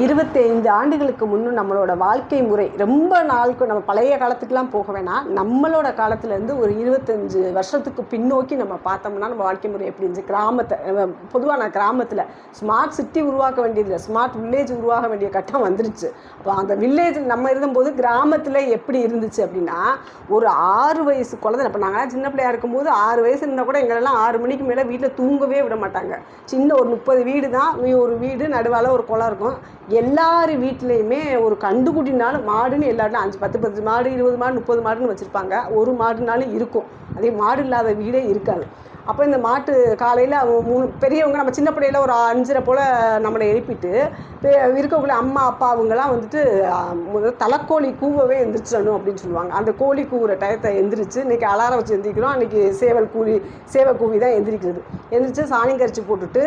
இருபத்தைந்து ஆண்டுகளுக்கு முன்னும் நம்மளோட வாழ்க்கை முறை ரொம்ப நாளுக்கு நம்ம பழைய காலத்துக்கெலாம் போக வேணாம். நம்மளோட காலத்துலேருந்து ஒரு இருபத்தஞ்சு வருஷத்துக்கு பின்னோக்கி நம்ம பார்த்தோம்னா நம்ம வாழ்க்கை முறை எப்படி இருந்துச்சு? கிராமத்தை பொதுவாக நான் கிராமத்தில் ஸ்மார்ட் சிட்டி உருவாக்க வேண்டியதில்லை. ஸ்மார்ட் வில்லேஜ் உருவாக வேண்டிய கட்டம் வந்துருச்சு. அப்போ அந்த வில்லேஜ் நம்ம இருந்தபோது கிராமத்தில் எப்படி இருந்துச்சு அப்படின்னா ஒரு ஆறு வயசு குழந்தை இப்போ நாங்கள் சின்ன பிள்ளையா இருக்கும்போது ஆறு வயசு இருந்தால் கூட எங்களெல்லாம் ஆறு மணிக்கு மேலே வீட்டில் தூங்கவே விட மாட்டாங்க. சின்ன ஒரு முப்பது வீடு தான் ஒரு வீடு நடுவால் ஒரு குளம் இருக்கும். எல்லார் வீட்லேயுமே ஒரு கண்டுக்குட்டினாலும் மாடுன்னு எல்லாரும் அஞ்சு பத்து பத்து மாடு இருபது மாடு முப்பது மாடுன்னு வச்சுருப்பாங்க. ஒரு மாடுனாலும் இருக்கும். அதே மாடு இல்லாத வீடே இருக்காது. அப்போ இந்த மாட்டு காலையில் மூணு பெரியவங்க நம்ம சின்ன பிள்ளையில ஒரு அஞ்சரை போல் நம்மளை எழுப்பிட்டு இருக்கக்குள்ள அம்மா அப்பா அவங்கெல்லாம் வந்துட்டு தலைக்கோழி கூவவே எந்திரிச்சிடணும் அப்படின்னு சொல்லுவாங்க. அந்த கோழி கூவுற டயத்தை எந்திரிச்சு இன்னைக்கு அலாரம் வச்சு எந்திரிக்கிறோம். அன்றைக்கி சேவல் கூலி சேவை கூவி தான் எந்திரிக்கிறது. எந்திரிச்சு சாணி கரைச்சி போட்டுட்டு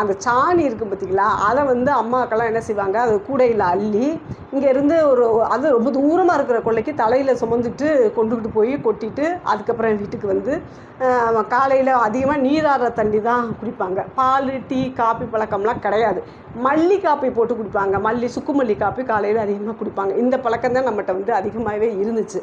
அந்த சாணி இருக்கும் பார்த்தீங்களா அதை வந்து அம்மாக்கெல்லாம் என்ன செய்வாங்க அது கூடையில் அள்ளி இங்கேருந்து ஒரு அது ரொம்ப தூரமாக இருக்கிற கொள்ளைக்கு தலையில் சுமந்துட்டு கொண்டுக்கிட்டு போய் கொட்டிட்டு அதுக்கப்புறம் வீட்டுக்கு வந்து காலையில் அதிகமாக நீராடுற தண்ணி தான் குடிப்பாங்க. பால் டீ காப்பி பழக்கம்லாம் கிடையாது. மல்லி காப்பி போட்டு குடிப்பாங்க. மல்லி சுக்கு மல்லி காப்பி காலையில் அதிகமாக குடிப்பாங்க. இந்த பழக்கம் தான் நம்மகிட்ட வந்து அதிகமாகவே இருந்துச்சு.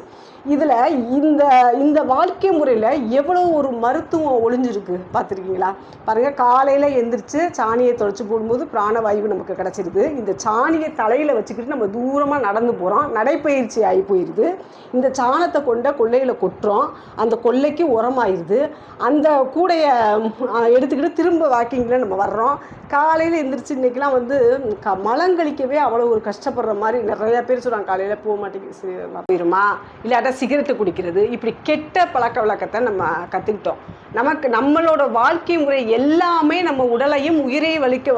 இதில் இந்த இந்த வாழ்க்கை முறையில் எவ்வளோ ஒரு மருத்துவம் ஒளிஞ்சிருக்கு பார்த்துருக்கீங்களா? பாருங்கள் காலையில் எந்திரிச்சு சாணியை தொலைச்சி போடும்போது பிராணவாயு நமக்கு கிடச்சிருது. இந்த சாணியை தலையில் வச்சுக்கிட்டு நம்ம தூரமாக நடந்து போகிறோம் நடைப்பயிற்சி ஆகி போயிடுது இந்த சாணத்தை கொண்ட கொள்ளையில் கொட்டுறோம். அந்த கொள்ளைக்கு உரமாயிருது. அந்த கூடையை எடுத்துக்கிட்டு திரும்ப வாக்கிங்கில் நம்ம வர்றோம். காலையில் எந்திரிச்சு இன்றைக்கெலாம் வந்து க மலங்கழிக்கவே அவ்வளோ ஒரு கஷ்டப்படுற மாதிரி நிறையா பேர் சொல்கிறாங்க காலையில் போக மாட்டேங்குது போயிருமா? இல்லாட்டா சிகரெட்டு குடிக்கிறது. இப்படி கெட்ட பழக்க வழக்கத்தை நம்ம கற்றுக்கிட்டோம் நமக்கு நம்மளோட வாழ்க்கை முறை எல்லாமே நம்ம உடலையும் உயிரையும் வலிக்க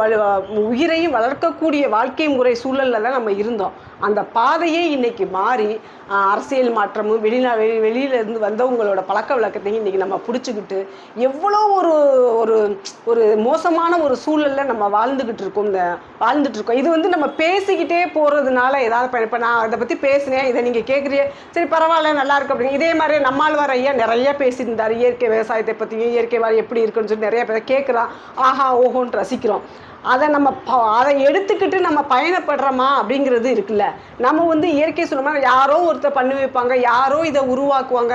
உயிரையும் வளர்க்கக்கூடிய வாழ்க்கை முறை சூழலில் தான் நம்ம இருந்தோம். அந்த பாதையே இன்னைக்கு மாறி அரசியல் மாற்றமும் வெளிநா வெளி வெளியிலேருந்து வந்தவங்களோட பழக்க வழக்கத்தையும் இன்னைக்கு நம்ம பிடிச்சிக்கிட்டு எவ்வளோ ஒரு ஒரு ஒரு மோசமான ஒரு சூழலில் நம்ம வாழ்ந்துக்கிட்டு இருக்கோம் இந்த வாழ்ந்துட்டுருக்கோம் இது வந்து நம்ம பேசிக்கிட்டே போகிறதுனால ஏதாவது இப்போ நான் இதை பற்றி பேசினேன் இதை நீங்கள் கேட்குறியே சரி பரவாயில்ல நல்லா இருக்கு அப்படின்னு. இதே மாதிரி நம்மாழ்வார் ஐயா நிறைய பேசியிருந்தார். இயற்கை விவசாயத்தை பற்றியும் இயற்கை வாரி எப்படி இருக்குன்னு சொல்லி நிறைய பேர் கேட்குறான் ஆஹா ஓஹோன்னு ரசிக்கிறோம். அதை நம்ம ப- அதை எடுத்துக்கிட்டு நம்ம பயணப்படுறோமா அப்படிங்கிறது இருக்குல்ல. நம்ம வந்து இயற்கை சொன்னோம்னா யாரோ ஒருத்தர் பண்ணி வைப்பாங்க யாரோ இதை உருவாக்குவாங்க.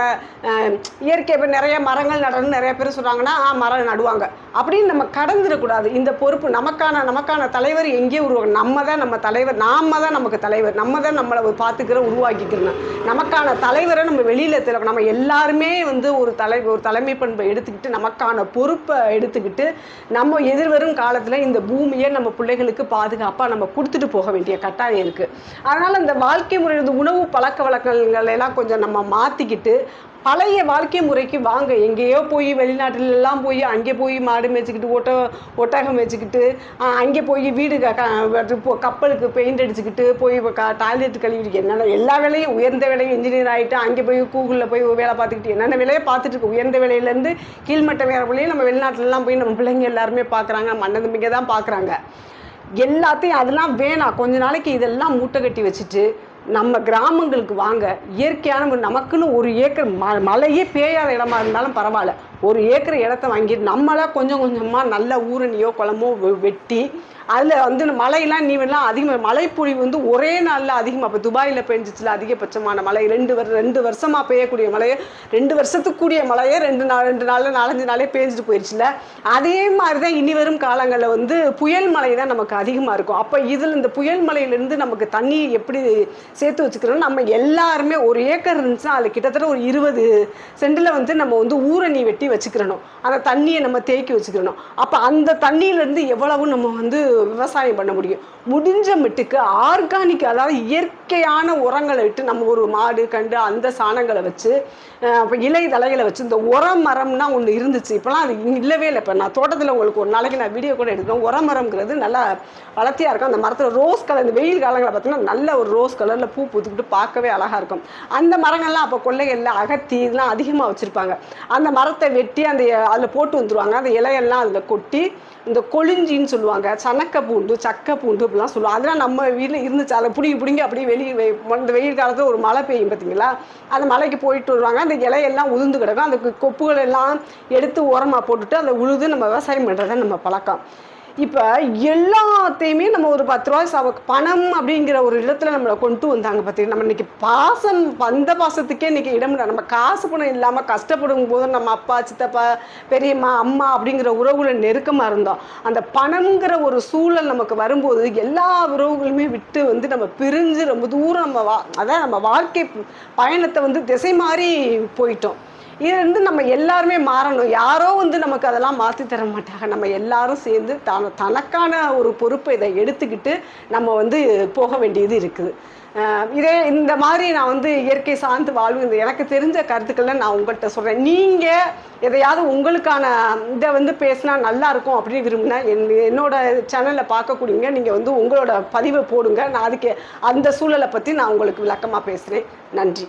இயற்கை இப்போ நிறைய மரங்கள் நடணும்னு நிறைய பேர் சொல்கிறாங்கன்னா ஆ மரம் நடுவாங்க. அப்படின்னு நம்ம கடந்துடக்கூடாது. இந்த பொறுப்பு நமக்கான நமக்கான தலைவர் எங்கே உருவாங்க நம்ம தான் நம்ம தலைவர் நாம தான் நமக்கு தலைவர் நம்ம தான் நம்மளை பார்த்துக்கிற உருவாக்கிக்கிறோம் நமக்கான தலைவரை நம்ம வெளியில் தெரிய நம்ம எல்லாருமே வந்து ஒரு தலை ஒரு தலைமை பண்பை எடுத்துக்கிட்டு நமக்கான பொறுப்பை எடுத்துக்கிட்டு நம்ம எதிர்வரும் காலத்தில் இந்த பூமியை நம்ம பிள்ளைகளுக்கு பாதுகாப்பாக நம்ம கொடுத்துட்டு போக வேண்டிய கட்டாயம் இருக்குது அதனால் இந்த வாழ்க்கை முறை உணவு பழக்க வழக்கங்கள் எல்லாம் கொஞ்சம் நம்ம மாற்றிக்கிட்டு பழைய வாழ்க்கை முறைக்கு வாங்க. எங்கேயோ போய் வெளிநாட்டிலெல்லாம் போய் அங்கே போய் மாடு மேய்ச்சிக்கிட்டு ஒட்ட ஒட்டகம் மேய்ச்சிக்கிட்டு அங்கே போய் வீடு கப்பலுக்கு பெயிண்ட் அடிச்சுக்கிட்டு போய் டாய்லெட் கழுவிட்டு என்னென்ன எல்லா வேலையும் உயர்ந்த வேலையும் இன்ஜினியர் ஆகிட்டு அங்கே போய் கூகுளில் போய் வேலை பார்த்துக்கிட்டு என்னென்ன வேலையை பார்த்துட்டு இருக்கு. உயர்ந்த வேலையிலேருந்து கீழ்மட்ட வேலை வழியும் நம்ம வெளிநாட்டிலலாம் போய் நம்ம பிள்ளைங்க எல்லாருமே பார்க்குறாங்க. மன்னதம்பிக்கை தான் பார்க்குறாங்க. எல்லாத்தையும் அதெல்லாம் வேணாம். கொஞ்ச நாளைக்கு இதெல்லாம் மூட்டை கட்டி வச்சுட்டு நம்ம கிராமங்களுக்கு வாங்க இயற்கையான நமக்குன்னு ஒரு ஏக்கர் ம மழையே பேயாத இடமா இருந்தாலும் பரவாயில்ல. ஒரு ஏக்கர் இடத்த வாங்கிட்டு நம்மளா கொஞ்சம் கொஞ்சமாக நல்ல ஊரணியோ குளமோ வெ- வெட்டி அதில் வந்து இந்த மழையெல்லாம் நீவெல்லாம் அதிகமாக மழைப்பொழிவு வந்து ஒரே நாளில் அதிகமாக இப்போ துபாயில் பெஞ்சிச்சுல அதிகபட்சமான மழை ரெண்டு வரு ரெண்டு வருஷமாக பெய்யக்கூடிய மழையை ரெண்டு வருஷத்துக்கு கூடிய மழையே ரெண்டு நாள் ரெண்டு நாளில் நாலஞ்சு நாளே பெஞ்சிட்டு போயிடுச்சுல அதே மாதிரி தான் இனி வரும் காலங்களில் வந்து புயல் மழை தான் நமக்கு அதிகமாக இருக்கும். அப்போ இதில் இந்த புயல் மலையிலேருந்து நமக்கு தண்ணி எப்படி சேர்த்து வச்சுக்கிறோம் நம்ம எல்லாருமே ஒரு ஏக்கர் இருந்துச்சுன்னா அதில் கிட்டத்தட்ட ஒரு இருபது சென்டில் வந்து நம்ம வந்து ஊரணி வெட்டி வச்சுக்கிறணும். அந்த தண்ணியை நம்ம தேக்கி வச்சுக்கிறணும். அப்போ அந்த தண்ணியிலேருந்து எவ்வளவு நம்ம வந்து விவசாயம் பண்ண முடியும்? முடிஞ்ச மட்டுக்கு ஆர்கானிக் அதாவது இயற்கையான உரங்களை விட்டு நம்ம ஒரு மாடு கண்டு அந்த சாணங்களை வச்சு இலை தலைகளை வச்சு இந்த உரம் மரம்னா ஒன்று இருந்துச்சு. இப்போலாம் அது இல்லவே இல்லை. இப்போ நான் தோட்டத்தில் உங்களுக்கு ஒரு நாளைக்கு நான் வீடியோ கூட எடுக்கிறேன். உரமரம்ங்கிறது நல்லா வளர்த்தியாக இருக்கும். அந்த மரத்தில் ரோஸ் கலர் இந்த வெயில் காலங்களில் பார்த்தீங்கன்னா நல்ல ஒரு ரோஸ் கலரில் பூ பூத்துக்கிட்டு பார்க்கவே அழகாக இருக்கும். அந்த மரங்கள்லாம் அப்போ கொள்ளைகளில் அகத்தி இதெல்லாம் அதிகமாக வச்சுருப்பாங்க. அந்த மரத்தை வெட்டி அந்த அதில் போட்டு வந்துருவாங்க. அந்த இலையெல்லாம் அதில் கொட்டி இந்த கொழிஞ்சின்னு சொல்லுவாங்க. சனக்க பூண்டு சக்க பூண்டு இப்படிலாம் சொல்லுவாங்க. அதெல்லாம் நம்ம வீட்டில் இருந்துச்சு. அதை பிடிங்கி பிடிங்கி அப்படியே வெளியே வெ- இந்த வெயில் காலத்தில் ஒரு மழை பெய்யும் பார்த்தீங்களா அந்த மலைக்கு போயிட்டு வருவாங்க. அந்த இலையெல்லாம் உளுந்து கிடக்கும். அந்த கொப்புகள் எல்லாம் எடுத்து உரமாக போட்டுட்டு அதை உழுது நம்ம விவசாயம் பண்ணுறத நம்ம பழக்கம். இப்போ எல்லாத்தையுமே நம்ம ஒரு பத்து ரூபாய் சவ பணம் அப்படிங்கிற ஒரு இடத்துல நம்மளை கொண்டு வந்தாங்க பார்த்தீங்கன்னா நம்ம இன்னைக்கு பாசம் வந்த பாசத்துக்கே இன்னைக்கு இடம் நம்ம காசு பணம் இல்லாமல் கஷ்டப்படும் போது நம்ம அப்பா சித்தப்பா பெரியம்மா அம்மா அப்படிங்கிற உறவுல நெருக்கமாக இருந்தோம். அந்த பணம்ங்கிற ஒரு சூழல் நமக்கு வரும்போது எல்லா உறவுகளுமே விட்டு வந்து நம்ம பிரிஞ்சு ரொம்ப தூரம் நம்ம வா அதான் நம்ம வாழ்க்கை பயணத்தை வந்து திசை மாறி போயிட்டோம். இது வந்து நம்ம எல்லாருமே மாறணும். யாரோ வந்து நமக்கு அதெல்லாம் மாற்றி தர மாட்டாங்க. நம்ம எல்லாரும் சேர்ந்து தன தனக்கான ஒரு பொறுப்பை இதை எடுத்துக்கிட்டு நம்ம வந்து போக வேண்டியது இருக்குது. இதே இந்த மாதிரி நான் வந்து இயற்கை சார்ந்து வாழ்வு இந்த எனக்கு தெரிஞ்ச கருத்துக்களை நான் உங்கள்கிட்ட சொல்கிறேன் நீங்கள் எதையாவது உங்களுக்கான இதை வந்து பேசினா நல்லா இருக்கும் அப்படின்னு விரும்பினா என் என்னோட சேனலில் பார்க்கக்கூடியவங்க நீங்கள் வந்து உங்களோட பதிவை போடுங்க. நான் அதுக்கு அந்த சூழலை பற்றி நான் உங்களுக்கு விளக்கமாக பேசுகிறேன் நன்றி.